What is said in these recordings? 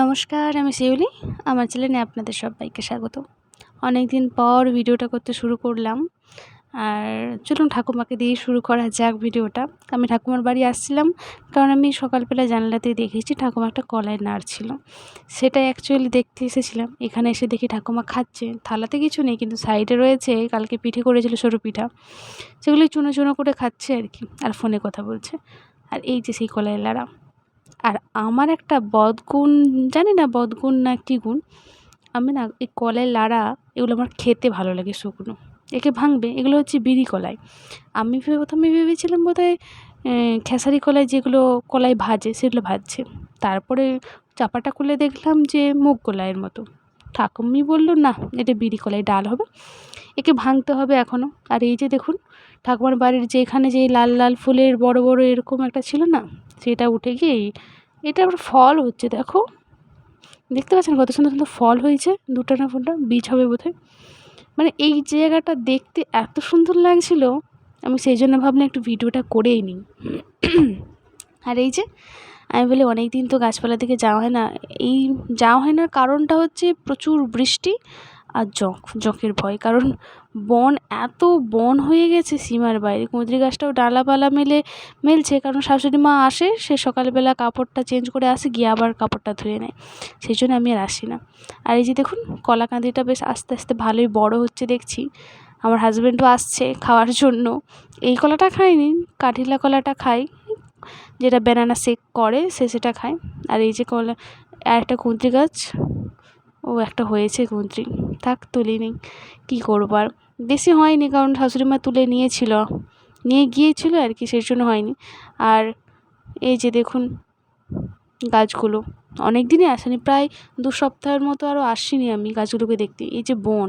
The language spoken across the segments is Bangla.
নমস্কার, আমি শিউলি। আমার ছেলে চ্যানেলে আপনাদের সবাইকে স্বাগত। অনেক দিন পর ভিডিওটা করতে শুরু করলাম। আর চলুন ঠাকুমাকে দিয়ে শুরু করা যাক ভিডিওটা। আমি ঠাকুমার বাড়ি আসছিলাম, কারণ আমি সকালবেলা জানলাতে দেখেছি ঠাকুমা একটা কলায় নাড়ছিল সেটা অ্যাকচুয়ালি দেখতে এসেছিলাম। এখানে এসে দেখি ঠাকুমা খাচ্ছে। থালাতে কিছু নেই, কিন্তু সাইডে রয়েছে, কালকে পিঠে করেছিল সরু পিঠা। সেগুলি চুনো চুনো করে খাচ্ছে আর কি, আর ফোনে কথা বলছে। আর এই যে সেই কলায় লাড়া। আর আমার একটা বদগুণ, জানি না বদগুণ না কী গুণ, আমি না এই কলাই লাড়া, এগুলো আমার খেতে ভালো লাগে শুকনো। একে ভাঙবে, এগুলো হচ্ছে বিড়ি কলাই। আমি প্রথমে ভেবেছিলাম বোধহয় খেসারি কলাই যেগুলো কলাই ভাজে, সেগুলো ভাজছে। তারপরে চাপাটা খুলে দেখলাম যে মুগ কলাইয়ের মতো। ঠাকুমি বলল, না, এটা বিড়ি কলাই, ডাল হবে। একে ভাঙতে হবে এখনও আর এই যে দেখুন, ঠাকুমার বাড়ির যে এখানে যে লাল লাল ফুলের বড় বড় এরকম একটা ছিল না, সেটা উঠে গিয়ে এটা আবার ফল হচ্ছে, দেখো। দেখতে পাচ্ছেন কত সুন্দর সুন্দর ফল হয়েছে, দুটো না ফুলটা বীজ হবে বোধহয়। মানে এই জায়গাটা দেখতে এত সুন্দর লাগছিল, আমি সেই জন্য ভাবলাম একটু ভিডিওটা করেই নিই। আর এই যে, আমি বলি অনেক দিন তো গাছপালা দিকে যাওয়া হয় না, এই যাওয়া হয় না কারণটা হচ্ছে প্রচুর বৃষ্টি আর জঁক, জঁকের ভয়। কারণ বন এত বন হয়ে গেছে সীমার বাইরে। কুঁদরি গাছটাও ডালাপালা মেলে, মেলছে। কারণ শাশুড়ি মা আসে, সে সকালবেলা কাপড়টা চেঞ্জ করে আসে, গিয়ে আবার কাপড়টা ধুয়ে নেয়। সেই জন্য আমি আর আসি না। আর এই যে দেখুন, কলাকাঁদিটা বেশ আস্তে আস্তে ভালোই বড় হচ্ছে দেখছি। আমার হাজব্যান্ডও আসছে খাওয়ার জন্য। এই কলাটা খাইনি কাঠিলা কলাটা খাই। যেটা ব্যানানা শেক করে, সে সেটা খায়। আর এই যে কলা, আর একটা কুঁদরি গাছ। ও একটা হয়েছে কুঁদরি থাক তুলিনি কী করব আর? বেশি হয়নি কারণ শাশুড়ি মা তুলে নিয়েছিল। নিয়ে গিয়েছিল আর কি, সেই জন্য হয়নি। আর এই যে দেখুন গাছগুলো। অনেক দিনই আসেনি, প্রায় দু সপ্তাহের মতো আরও আসিনি আমি গাছগুলোকে দেখতে। এই যে বন,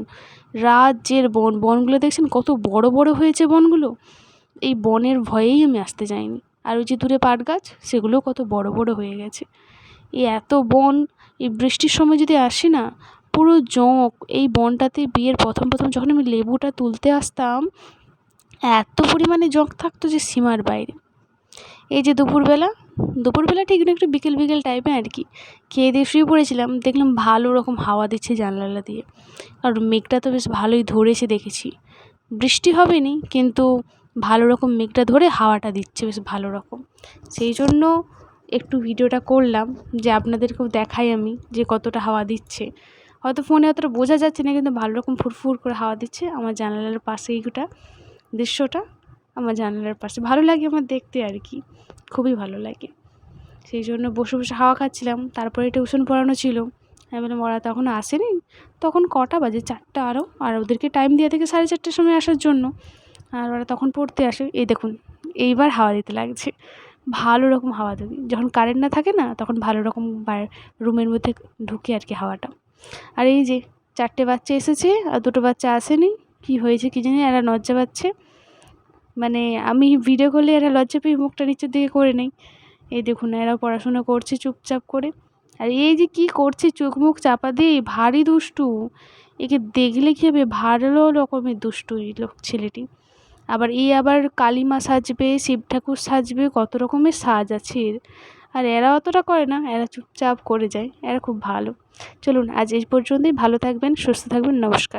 রাজ্যের বন। বনগুলো দেখছেন কত বড় বড় হয়েছে বনগুলো? এই বনের ভয়েই আমি আসতে যাইনি। আর ওই যে দূরে পাট গাছ, সেগুলোও কত বড় বড় হয়ে গেছে। এই এত বন এই বৃষ্টির সময় যদি আসি না, পুরো জোঁক এই বনটাতে বিয়ের প্রথম প্রথম যখন আমি লেবুটা তুলতে আসতাম, এত পরিমাণে জোঁক থাকতো যে সীমার বাইরে। এই যে দুপুরবেলা দুপুরবেলা ঠিক একটু বিকেল বিকেল টাইপে আর কি, খেয়ে দিয়ে শুয়ে পড়েছিলাম, দেখলাম ভালো রকম হাওয়া দিচ্ছে জানলা দিয়ে। আর মেঘটা তো বেশ ভালোই ধরেছে দেখেছি। বৃষ্টি হবে নি কিন্তু ভালো রকম মেঘটা ধরে হাওয়াটা দিচ্ছে বেশ ভালো রকম। সেই জন্য একটু ভিডিওটা করলাম যে আপনাদেরকেও দেখাই আমি যে কতটা হাওয়া দিচ্ছে। হয়তো ফোনে অতটা বোঝা যাচ্ছে না, কিন্তু ভালো রকম ফুরফুর করে হাওয়া দিচ্ছে আমার জানালার পাশে এইটা দৃশ্যটা আমার জানালার পাশে। ভালো লাগে আমার দেখতে আর কি, খুবই ভালো লাগে। সেই জন্য বসে বসে হাওয়া খাচ্ছিলাম, তারপরে টিউশন পড়ানো ছিল। আমি বললাম, ওরা তখন আসেনি। তখন কটা বাজে? চারটা আরও আর ওদেরকে টাইম দেওয়া থেকে সাড়ে চারটের সময় আসার জন্য। আর ওরা তখন পড়তে আসে। এই দেখুন, এইবার হাওয়া দিতে লাগছে। ভালো রকম হাওয়া দেবে যখন কারেন্ট না থাকে না, তখন ভালো রকম রুমের মধ্যে ঢুকে আর কি হাওয়াটা। আর এই যে চারটে বাচ্চা এসেছে আর দুটো বাচ্চা আসেনি, কী হয়েছে কী জানি এরা লজ্জা পাচ্ছে। মানে আমি ভিডিও করলে এরা লজ্জা পেয়ে মুখটা নিচের দিকে করে নেই। এই দেখুন এরা পড়াশোনা করছে চুপচাপ করে। আর এই যে কি করছে চোখ মুখ চাপা দিয়ে, ভারী দুষ্টু। একে দেখলে কী হবে, ভালো রকমের দুষ্টু এই লোক ছেলেটি। আবার এই আবার কালিমা সাজবে, শিব ঠাকুর সাজবে, কত রকমের সাজ আছে এর। আর এরা অতটা করে না, এরা চুপচাপ করে যায়, এরা খুব ভালো। চলুন আজ এই পর্যন্তই, ভালো থাকবেন, সুস্থ থাকবেন, নমস্কার।